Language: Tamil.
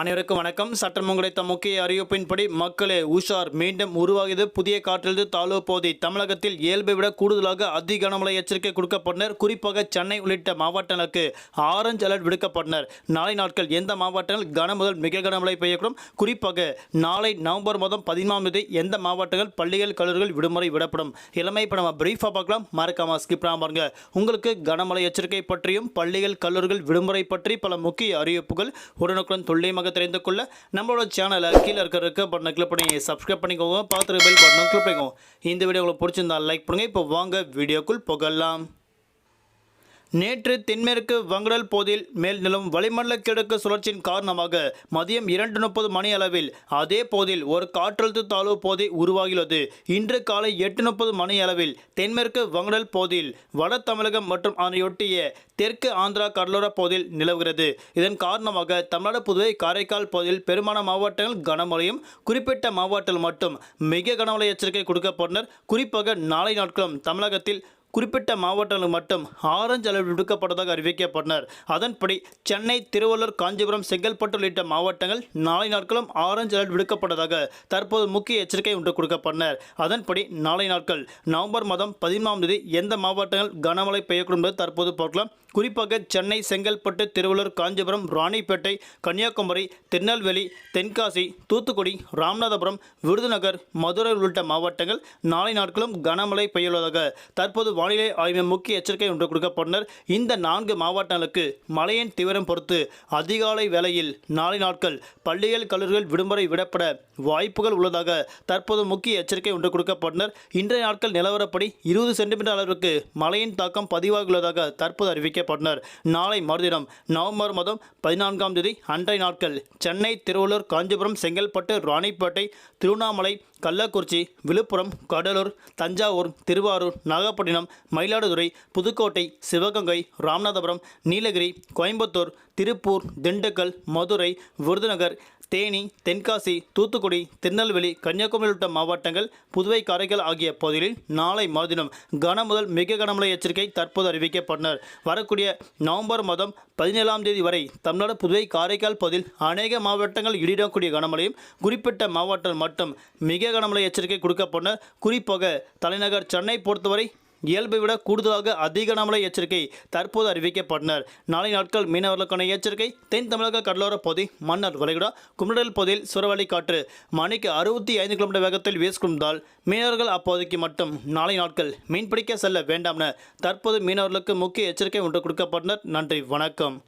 அனைவருக்கும் வணக்கம். சட்டம் கிடைத்த முக்கிய அறிவிப்பின்படி மக்களே உஷார். மீண்டும் உருவாகியது புதிய காற்றழுத்த தாழ்வு பகுதி தமிழகத்தில் இயல்பை விட கூடுதலாக அதி கனமழை எச்சரிக்கை கொடுக்கப்பட்டனர். குறிப்பாக சென்னை உள்ளிட்ட மாவட்டங்களுக்கு ஆரஞ்சு அலர்ட் விடுக்கப்பட்டனர். நாளை நாட்கள் எந்த மாவட்டங்கள் கன முதல் மிக கனமழை பெய்யக்கூடும்? குறிப்பாக நாளை நவம்பர் மாதம் பதினாம் தேதி எந்த மாவட்டங்கள் பள்ளிகள் கல்லூரிகள் விடுமுறை விடப்படும்? இளமை இப்போ நம்ம பிரீஃபாக பார்க்கலாம். மறக்காம ஸ்கிப் பாருங்க. உங்களுக்கு கனமழை எச்சரிக்கை பற்றியும் பள்ளிகள் கல்லூரிகள் விடுமுறை பற்றி பல முக்கிய அறிவிப்புகள் உடனுக்குடன் துல்லியமாக தெரிந்து கொள்ள நம்மளோட சேனலை கீழே இருக்கிற இருக்க பட்டனை கிளிக் பண்ணி சப்ஸ்கிரைப் பண்ணிக்கோங்க. பார்த்துட்டு பெல் பட்டனை கிளிக் பண்ணிக்கோங்க. இந்த வீடியோ உங்களுக்கு பிடிச்சிருந்தா லைக் பண்ணுங்க. இப்போ வாங்க வீடியோக்குள் புகழலாம் நேற்று தென்மேற்கு வங்கடல் போதில் மேல் நிலவும் வளிமண்டல கிழக்கு சுழற்சியின் காரணமாக மதியம் இரண்டு முப்பது மணி அளவில் அதே போதில் ஒரு காற்றழுத்த தாழ்வு போதை உருவாகியுள்ளது. இன்று காலை எட்டு முப்பது மணி அளவில் தென்மேற்கு வங்கடல் போதில் வட தமிழகம் மற்றும் அதனையொட்டிய தெற்கு ஆந்திரா கடலோர போதில் நிலவுகிறது. இதன் காரணமாக தமிழ்நாடு புதுவை காரைக்கால் பகுதியில் பெரும்பாலான மாவட்டங்கள் கனமழையும் குறிப்பிட்ட மாவட்டத்தில் மட்டும் மிக கனமழை எச்சரிக்கை கொடுக்கப்பட்டனர். குறிப்பாக நாளை நாட்களும் தமிழகத்தில் குறிப்பிட்ட மாவட்டங்களுக்கு மட்டும் ஆரஞ்சு அளவில் விடுக்கப்பட்டதாக அறிவிக்கப்பட்டனர். அதன்படி சென்னை திருவள்ளூர் காஞ்சிபுரம் செங்கல்பட்டு உள்ளிட்ட மாவட்டங்கள் நாளை நாட்களும் ஆரஞ்சு அலர்ட் விடுக்கப்பட்டதாக தற்போது முக்கிய எச்சரிக்கை ஒன்று கொடுக்கப்பட்டனர். அதன்படி நாளை நாட்கள் நவம்பர் மாதம் பதிமூணாம் தேதி எந்த மாவட்டங்கள் கனமழை பெய்யக்கூடும் என்பது தற்போது பார்க்கலாம். குறிப்பாக சென்னை செங்கல்பட்டு திருவள்ளூர் காஞ்சிபுரம் ராணிப்பேட்டை கன்னியாகுமரி திருநெல்வேலி தென்காசி தூத்துக்குடி ராமநாதபுரம் விருதுநகர் மதுரை உள்ளிட்ட மாவட்டங்கள் நாளை நாட்களும் கனமழை பெய்யுள்ளதாக தற்போது வானிலை ஆய்வு முக்கிய எச்சரிக்கை ஒன்று கொடுக்கப்பட்டனர் இந்த நான்கு மாவட்டங்களுக்கு மழையின் தீவிரம் பொறுத்து அதிகாலை வேளையில் நாளை நாட்கள் பள்ளிகள் கல்லூரிகள் விடுமுறை விடப்பட வாய்ப்புகள் உள்ளதாக தற்போது முக்கிய எச்சரிக்கை ஒன்று கொடுக்கப்பட்டனர் இன்றைய நாட்கள் நிலவரப்படி இருபது சென்டிமீட்டர் அளவிற்கு மழையின் தாக்கம் பதிவாகியுள்ளதாக தற்போது அறிவிக்கப்பட்டனர் நாளை மறுதினம் நவம்பர் மாதம் பதினான்காம் தேதி அன்றைய நாட்கள் சென்னை திருவள்ளூர் காஞ்சிபுரம் செங்கல்பட்டு ராணிப்பேட்டை திருவண்ணாமலை கள்ளக்குறிச்சி விழுப்புரம் கடலூர் தஞ்சாவூர் திருவாரூர் நாகப்பட்டினம் மயிலாடுதுறை புதுக்கோட்டை சிவகங்கை ராமநாதபுரம் நீலகிரி கோயம்புத்தூர் திருப்பூர் திண்டுக்கல் மதுரை விருதுநகர் தேனி தென்காசி தூத்துக்குடி திருநெல்வேலி கன்னியாகுமரி உள்ளிட்ட மாவட்டங்கள் புதுவை காரைக்கால் ஆகிய பகுதிகளில் நாளை மறுதினம் கன முதல் மிக கனமழை எச்சரிக்கை தற்போது அறிவிக்கப்பட்டனர். வரக்கூடிய நவம்பர் மாதம் பதினேழாம் தேதி வரை தமிழ்நாடு புதுவை காரைக்கால் பகுதியில் அநேக மாவட்டங்கள் இடிடக்கூடிய கனமழையும் குறிப்பிட்ட மாவட்டம் மட்டும் மிக கனமழை எச்சரிக்கை கொடுக்கப்பட்டனர் குறிப்பாக தலைநகர் சென்னை பொறுத்தவரை இயல்பை விட கூடுதலாக அதிக கனமழை எச்சரிக்கை தற்போது அறிவிக்கப்பட்டனர். நாளை நாட்கள் மீனவர்களுக்கான எச்சரிக்கை. தென் தமிழக கடலோர பகுதி மன்னர் வளைகுடா குமரல் பகுதியில் சுரவழி காற்று. மணிக்கு அறுபத்தி ஐந்து கிலோமீட்டர் வேகத்தில் வீசிக்கொண்டால் மீனவர்கள் அப்போதைக்கு மட்டும் நாளை நாட்கள் மீன்பிடிக்க செல்ல வேண்டாம் என தற்போது மீனவர்களுக்கு முக்கிய எச்சரிக்கை ஒன்று கொடுக்கப்பட்டனர். நன்றி வணக்கம்.